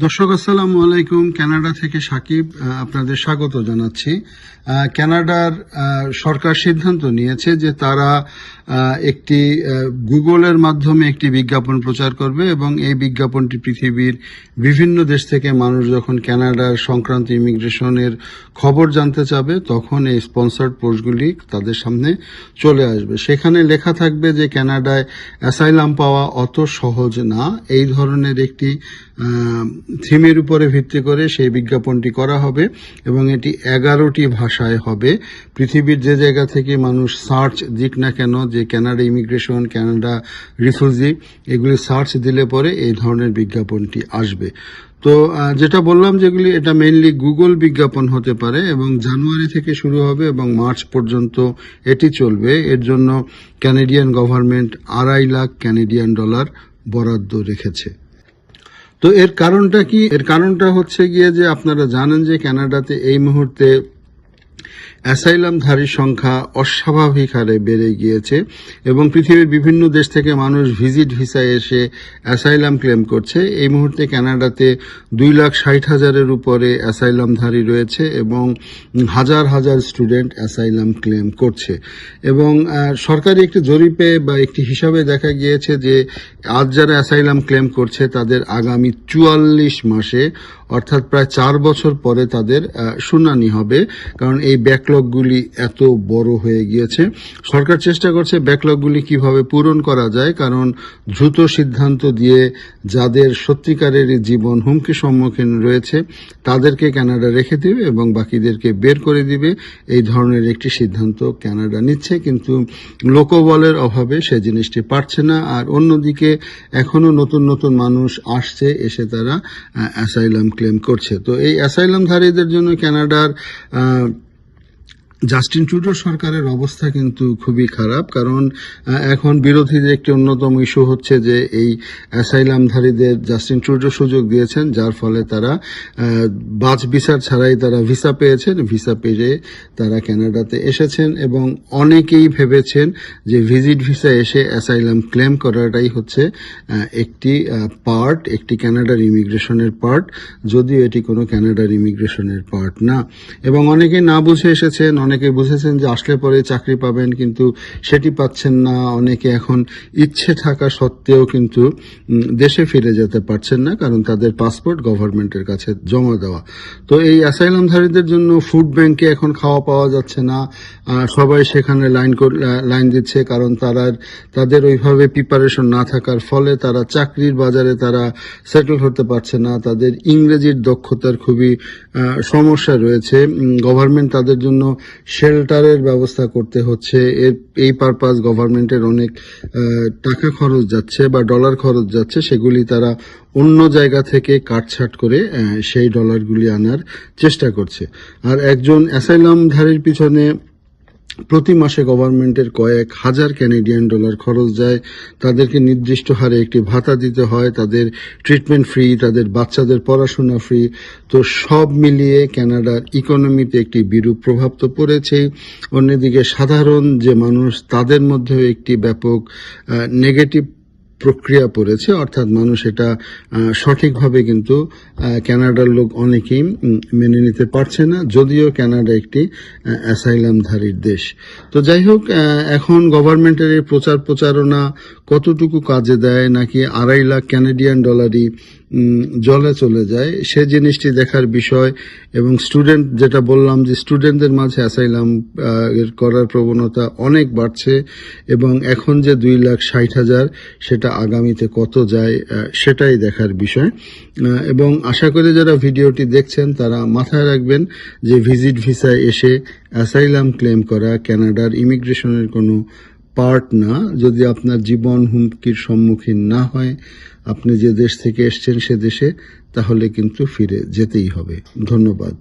দর্শক আসসালামু আলাইকুম। কানাডা থেকে সাকিব আপনাদের স্বাগত জানাচ্ছি। আহ, কানাডার সরকার সিদ্ধান্ত নিয়েছে যে তারা একটি গুগলের মাধ্যমে একটি বিজ্ঞাপন প্রচার করবে এবং এই বিজ্ঞাপনটি পৃথিবীর বিভিন্ন দেশ থেকে মানুষ যখন কানাডার সংক্রান্ত ইমিগ্রেশনের খবর জানতে চাবে তখন এই স্পন্সার্ড পোস্টগুলি তাদের সামনে চলে আসবে। সেখানে লেখা থাকবে যে কানাডায় অ্যাসাইলাম পাওয়া অত সহজ না। এই ধরনের একটি থিমের উপরে ভিত্তি করে সেই বিজ্ঞাপনটি করা হবে এবং এটি এগারোটি ভাষায় হবে। পৃথিবীর যে জায়গা থেকে মানুষ সার্চ দিক না কেন, যে কানাডা ইমিগ্রেশন, কানাডা রিফিউজি, এগুলি সার্চ দিলে পরে এই ধরনের বিজ্ঞাপনটি আসবে। তো যেটা বললাম যেগুলি এটা মেইনলি গুগল বিজ্ঞাপন হতে পারে এবং জানুয়ারি থেকে শুরু হবে এবং মার্চ পর্যন্ত এটি চলবে। এর জন্য ক্যানাডিয়ান গভর্নমেন্ট আড়াই লাখ ক্যানাডিয়ান ডলার বরাদ্দ রেখেছে। তো এর কারণটা কি? এর কারণটা হচ্ছে গিয়ে যে আপনারা জানেন যে কানাডাতে এই মুহূর্তে অ্যাসাইলামধারীর সংখ্যা অস্বাভাবিক হারে বেড়ে গিয়েছে এবং পৃথিবীর বিভিন্ন দেশ থেকে মানুষ ভিজিট ভিসায় এসে অ্যাসাইলাম ক্লেম করছে। এই মুহূর্তে কানাডাতে দুই লাখ ষাট হাজারের উপরে অ্যাসাইলামধারী রয়েছে এবং হাজার হাজার স্টুডেন্ট অ্যাসাইলাম ক্লেম করছে। এবং সরকারি একটি জরিপে বা একটি হিসাবে দেখা গিয়েছে যে, আজ যারা অ্যাসাইলাম ক্লেম করছে তাদের আগামী চুয়াল্লিশ মাসে, অর্থাৎ প্রায় চার বছর পরে তাদের শুনানি হবে। কারণ এই ব্যাকলগগুলি এত বড় হয়ে গিয়েছে। সরকার চেষ্টা করছে ব্যাকলগগুলি কীভাবে পূরণ করা যায়, কারণ দ্রুত সিদ্ধান্ত দিয়ে যাদের সত্যিকারের জীবন হুমকি সম্মুখীন রয়েছে, তাদেরকে কানাডা রেখে দিবে এবং বাকিদেরকে বের করে দিবে। এই ধরনের একটি সিদ্ধান্ত কানাডা নিচ্ছে, কিন্তু লোকবলের অভাবে সে জিনিসটি পারছে না। আর অন্যদিকে এখনও নতুন নতুন মানুষ আসছে, এসে তারা অ্যাসাইলাম ক্লেম করছে। তো এই অ্যাসাইলামধারীদের জন্য ক্যানাডার জাস্টিন ট্রুডো সরকারের অবস্থা কিন্তু খুবই খারাপ, কারণ এখন বিরোধীদের একটি অন্যতম ইস্যু হচ্ছে যে এই অ্যাসাইলামধারীদের জাস্টিন ট্রুডো সুযোগ দিয়েছেন, যার ফলে তারা বাজ বিচার ছাড়াই তারা ভিসা পেয়েছেন। ভিসা পেয়ে তারা কানাডাতে এসেছেন এবং অনেকেই ভেবেছেন যে ভিজিট ভিসা এসে অ্যাসাইলাম ক্লেম করাটাই হচ্ছে একটি পার্ট একটি কানাডার ইমিগ্রেশনের পার্ট যদিও এটি কোনো কানাডার ইমিগ্রেশনের পার্ট না। এবং অনেকে না বুঝে এসেছেন অনেকে বুঝেছেন যে আসলে পরে চাকরি পাবেন, কিন্তু সেটি পাচ্ছেন না। অনেকে এখন ইচ্ছে থাকা সত্ত্বেও কিন্তু দেশে ফিরে যেতে পারছেন না, কারণ তাদের পাসপোর্ট গভর্নমেন্টের কাছে জমা দেওয়া। তো এই অ্যাসাইলামধারীদের জন্য ফুড ব্যাংকে এখন খাওয়া পাওয়া যাচ্ছে না সবাই সেখানে লাইন লাইন দিচ্ছে, কারণ তারা, তাদের ওইভাবে প্রিপারেশন না থাকার ফলে তারা চাকরির বাজারে তারা সেটেল হতে পারছে না। তাদের ইংরেজির দক্ষতার খুবই সমস্যা রয়েছে। গভর্নমেন্ট তাদের জন্য শেল্টারের ব্যবস্থা করতে হচ্ছে। এর, এই পারপাস গভর্নমেন্টের অনেক টাকা খরচ যাচ্ছে বা ডলার খরচ যাচ্ছে, সেগুলি তারা অন্য জায়গা থেকে কাটছাট করে সেই ডলারগুলি আনার চেষ্টা করছে। আর একজন অ্যাসাইলামধারীর পিছনে প্রতি মাসে গভর্নমেন্টের কয়েক হাজার ক্যানেডিয়ান ডলার খরচ যায়। তাদেরকে নির্দিষ্ট হারে একটি ভাতা দিতে হয়। তাদের ট্রিটমেন্ট ফ্রি তাদের বাচ্চাদের পড়াশোনা ফ্রি তো সব মিলিয়ে ক্যানাডার ইকোনমিতে একটি বিরূপ প্রভাব তো পড়েছেই। অন্যদিকে সাধারণ যে মানুষ, তাদের মধ্যেও একটি ব্যাপক নেগেটিভ প্রক্রিয়া পড়েছে, অর্থাৎ মানুষ এটা সঠিকভাবে কিন্তু ক্যানাডার লোক অনেকেই মেনে নিতে পারছে না, যদিও ক্যানাডা একটি অ্যাসাইলামধারীর দেশ। তো যাই হোক এখন গভর্নমেন্টের এই প্রচার প্রচারণা কতটুকু কাজে দেয়, নাকি আড়াই লাখ ক্যানাডিয়ান ডলারই জলে চলে যায়। সে জিনিসটি দেখার বিষয় এবং স্টুডেন্ট যেটা বললাম যে স্টুডেন্টদের মাঝে অ্যাসাইলাম এর করার প্রবণতা অনেক বাড়ছে এবং এখন যে দুই লাখ ষাট হাজার সেটা আগামীতে কত যায় সেটাই দেখার বিষয়। এবং আশা করি যারা ভিডিওটি দেখছেন তারা মাথায় রাখবেন যে ভিজিট ভিসায় এসে অ্যাসাইলাম ক্লেম করা ক্যানাডার ইমিগ্রেশনের কোনো পার্ট না, যদি আপনার জীবন হুমকির সম্মুখীন না হয়, আপনি যে দেশ থেকে এসছেন সে দেশে, তাহলে কিন্তু ফিরে যেতেই হবে। ধন্যবাদ।